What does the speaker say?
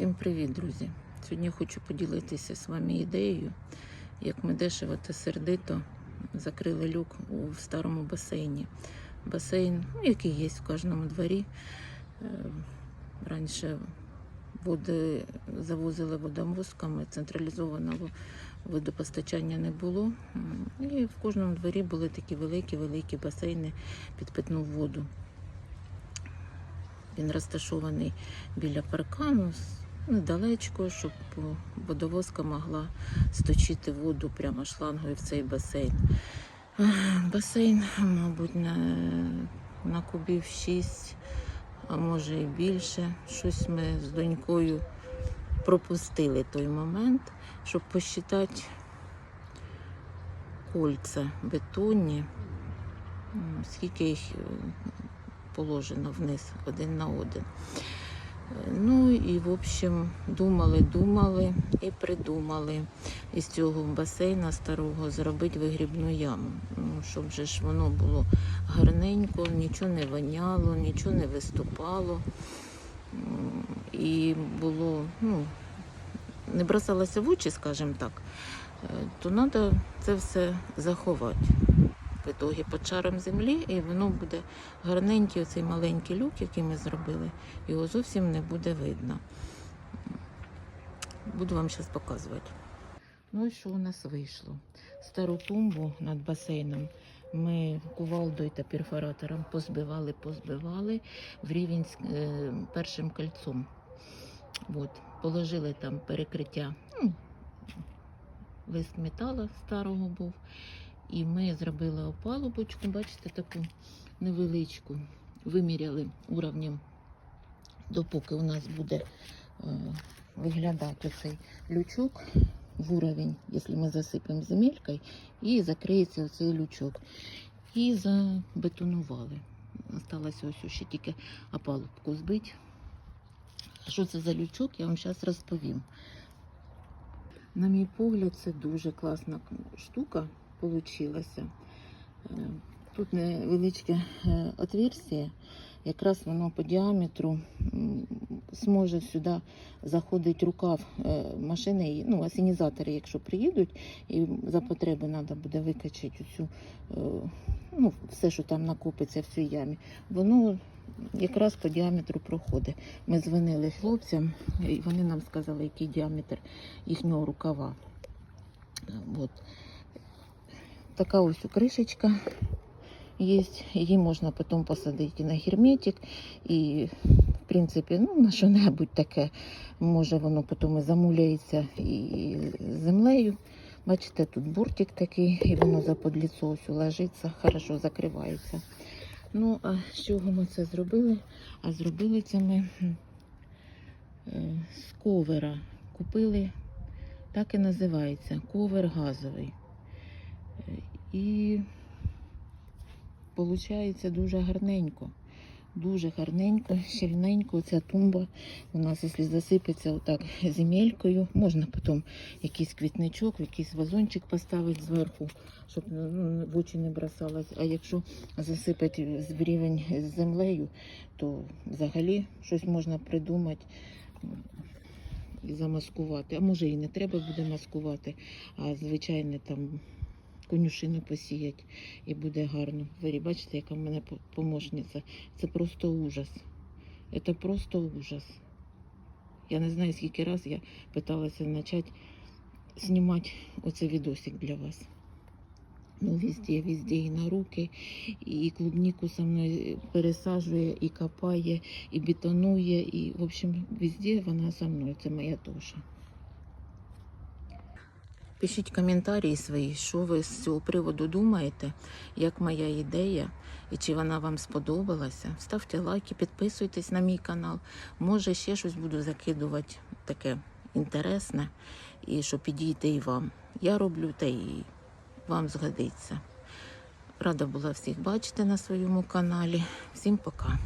Всім привіт, друзі! Сьогодні хочу поділитися з вами ідеєю, як ми дешево та сердито закрили люк у старому басейні. Басейн, ну, який є в кожному дворі. Е, Раніше води завозили водовозками, централізованого водопостачання не було. І в кожному дворі були такі великі-великі басейни під питну воду. Він розташований біля паркану, недалечко, щоб о, водовозка могла сточити воду прямо шлангою в цей басейн. Басейн, мабуть, на, на кубів 6, а може і більше. Щось ми з донькою пропустили той момент, щоб посчитати кольця бетонні, скільки їх е, положено вниз один на один. Ну і в общем думали, думали і придумали із цього басейна старого зробити вигрібну яму. Ну, щоб же ж воно було гарненько, нічого не воняло, нічого не виступало. І було, ну, не бросалося в очі, скажімо так, е, то треба це все заховати. В ітогі під шаром землі, і воно буде гарненький оцей маленький люк, який ми зробили, його зовсім не буде видно. Буду вам зараз показувати. Ну і що у нас вийшло? Стару тумбу над басейном ми кувалдою та перфоратором позбивали, позбивали в рівень з е, першим кольцом. От, положили там перекриття, ну, лист металу старого був. І ми зробили опалубочку, бачите, таку невеличку. Виміряли уровнем, допоки у нас буде е, виглядати цей лючок в уровень, якщо ми засипемо земелькою, і закриється цей лючок. І забетонували. Осталося ось ще тільки опалубку збити. Що це за лючок, я вам зараз розповім. На мій погляд, це дуже класна штука получилася. Е, Тут невеличке е, отверстие, якраз воно по діаметру зможе сюди заходить рукав е, машини, ну, асенізатори, якщо приїдуть, і за потреби треба буде викачати цю, ну, все, що там накопиться в цій ямі, воно якраз по діаметру проходить. Ми дзвонили хлопцям, і вони нам сказали, який діаметр їхнього рукава. От. Така ось кришечка є. Її можна потім посадити на герметик. І, в принципі, ну, на що-небудь таке. Може, воно потім і замуляється і землею. Бачите, тут бортик такий, і воно заподліцо ось ложиться, хорошо закривається. Ну, а з чого ми це зробили? А зробили це ми з ковера. Купили, так і називається, ковер газовий. І виходить дуже гарненько. Дуже гарненько, щільненько. Ця тумба у нас, якщо засипеться отак земелькою, можна потім якийсь квітничок, якийсь вазончик поставити зверху, щоб ну, в очі не бросалось. А якщо засипати з рівень з землею, то взагалі щось можна придумати і замаскувати. А може і не треба буде маскувати, а звичайне там конюшину посіять і буде гарно. Ви бачите, яка в мене по- помощниця. Це просто ужас. Це просто ужас. Я не знаю, скільки раз я питалася почати знімати оцей відосик для вас. Ну, везде, везде, і на руки, і клубніку со мною пересаджує, і копає, і бетонує, і, в общем, везде вона со мною. Це моя тоша. Пишіть коментарі свої, що ви з цього приводу думаєте, як моя ідея, і чи вона вам сподобалася. Ставте лайки, підписуйтесь на мій канал. Може, ще щось буду закидувати таке інтересне, і що підійде і вам. Я роблю те і вам згодиться. Рада була всіх бачити на своєму каналі. Всім пока.